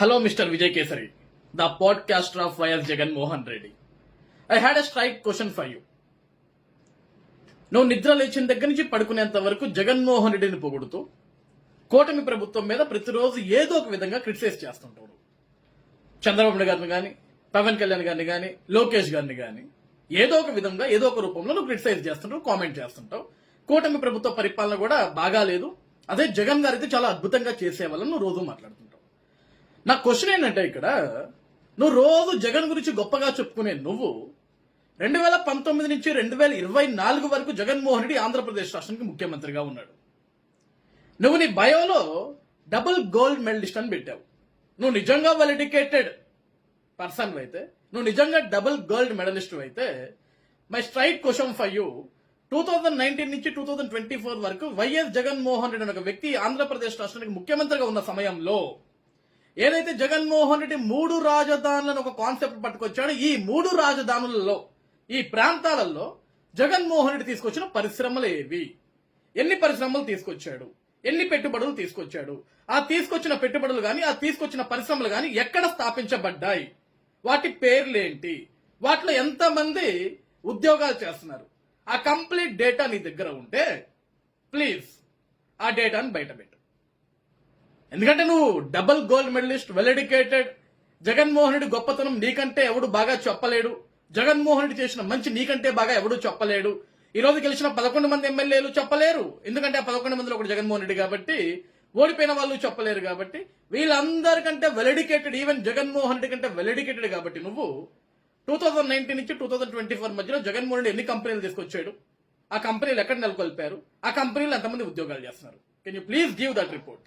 Hello mister Vijay Kesari the podcaster of YS Jaganmohan Reddy I had had strike question for you నువ్వు నిద్ర లేచిన దగ్గర నుంచి పడుకునేంత వరకు జగన్మోహన్ రెడ్డిని పొగుడుతూ కూటమి ప్రభుత్వం మీద ప్రతిరోజు ఏదో ఒక విధంగా క్రిటిసైజ్ చేస్తుంటాడు చంద్రబాబు గారిని కానీ పవన్ కళ్యాణ్ గారిని కానీ లోకేష్ గారిని కానీ ఏదో ఒక విధంగా ఏదో ఒక రూపంలో నువ్వు క్రిటిసైజ్ చేస్తుంటావు కామెంట్ చేస్తుంటావు. కూటమి ప్రభుత్వ పరిపాలన కూడా బాగాలేదు. అదే జగన్ గారు అయితే చాలా అద్భుతంగా చేసేవాళ్ళని నువ్వు రోజు మాట్లాడుతున్నావు. నా క్వశ్చన్ ఏంటంటే ఇక్కడ నువ్వు రోజు జగన్ గురించి గొప్పగా చెప్పుకునే నువ్వు రెండు వేల పంతొమ్మిది నుంచి రెండు వేల ఇరవై నాలుగు వరకు జగన్మోహన్ రెడ్డి ఆంధ్రప్రదేశ్ రాష్ట్రానికి ముఖ్యమంత్రిగా ఉన్నాడు. నువ్వు నీ బయోలో డబుల్ గోల్డ్ మెడలిస్ట్ అని పెట్టావు. నువ్వు నిజంగా వెలిడికేటెడ్ పర్సన్ అయితే నువ్వు నిజంగా డబుల్ గోల్డ్ మెడలిస్ట్ అయితే my straight question for you two thousand nineteen నుంచి టూ థౌజండ్ ట్వంటీ ఫోర్ వరకు వైఎస్ జగన్మోహన్ రెడ్డి అనే ఒక వ్యక్తి ఆంధ్రప్రదేశ్ రాష్ట్రానికి ముఖ్యమంత్రిగా ఉన్న సమయంలో ఏదైతే జగన్మోహన్ రెడ్డి మూడు రాజధానులను ఒక కాన్సెప్ట్ పట్టుకొచ్చాడో ఈ మూడు రాజధానులలో ఈ ప్రాంతాలలో జగన్మోహన్ రెడ్డి తీసుకొచ్చిన పరిశ్రమలు ఏవి? ఎన్ని పరిశ్రమలు తీసుకొచ్చాడు? ఎన్ని పెట్టుబడులు తీసుకొచ్చాడు? ఆ తీసుకొచ్చిన పెట్టుబడులు కానీ ఆ తీసుకొచ్చిన పరిశ్రమలు కానీ ఎక్కడ స్థాపించబడ్డాయి? వాటి పేర్లేంటి? వాటిలో ఎంతమంది ఉద్యోగాలు చేస్తున్నారు? ఆ కంప్లీట్ డేటా నీ దగ్గర ఉంటే ప్లీజ్ ఆ డేటాను బయటపెట్టు ఎందుకంటే నువ్వు double gold medalist well educated Jaganmohan Reddy గొప్పతనం నీకంటే ఎవడు బాగా చెప్పలేడు. జగన్మోహన్ రెడ్డి చేసిన మంచి నీకంటే బాగా ఎవడు చెప్పలేడు. ఈ రోజు గెలిచిన పదకొండు మంది ఎమ్మెల్యేలు చెప్పలేరు. ఎందుకంటే ఆ పదకొండు మందిలో ఒకటి జగన్మోహన్ రెడ్డి కాబట్టి ఓడిపోయిన వాళ్ళు చెప్పలేరు కాబట్టి వీళ్ళందరికంటే వెల్ ఈవెన్ జగన్మోహన్ రెడ్డి కంటే వెల్ కాబట్టి నువ్వు టూ థౌజండ్ నైన్టీన్ నుంచి టూ థౌజండ్ ట్వంటీ ఫోర్ మధ్యలో జగన్మోహన్ రెడ్డి ఎన్ని కంపెనీలు తీసుకొచ్చాడు? ఆ కంపెనీలు ఎక్కడ నెలకొల్పారు? ఆ కంపెనీలు ఎంతమంది ఉద్యోగాలు చేస్తున్నారు? Can you please give that report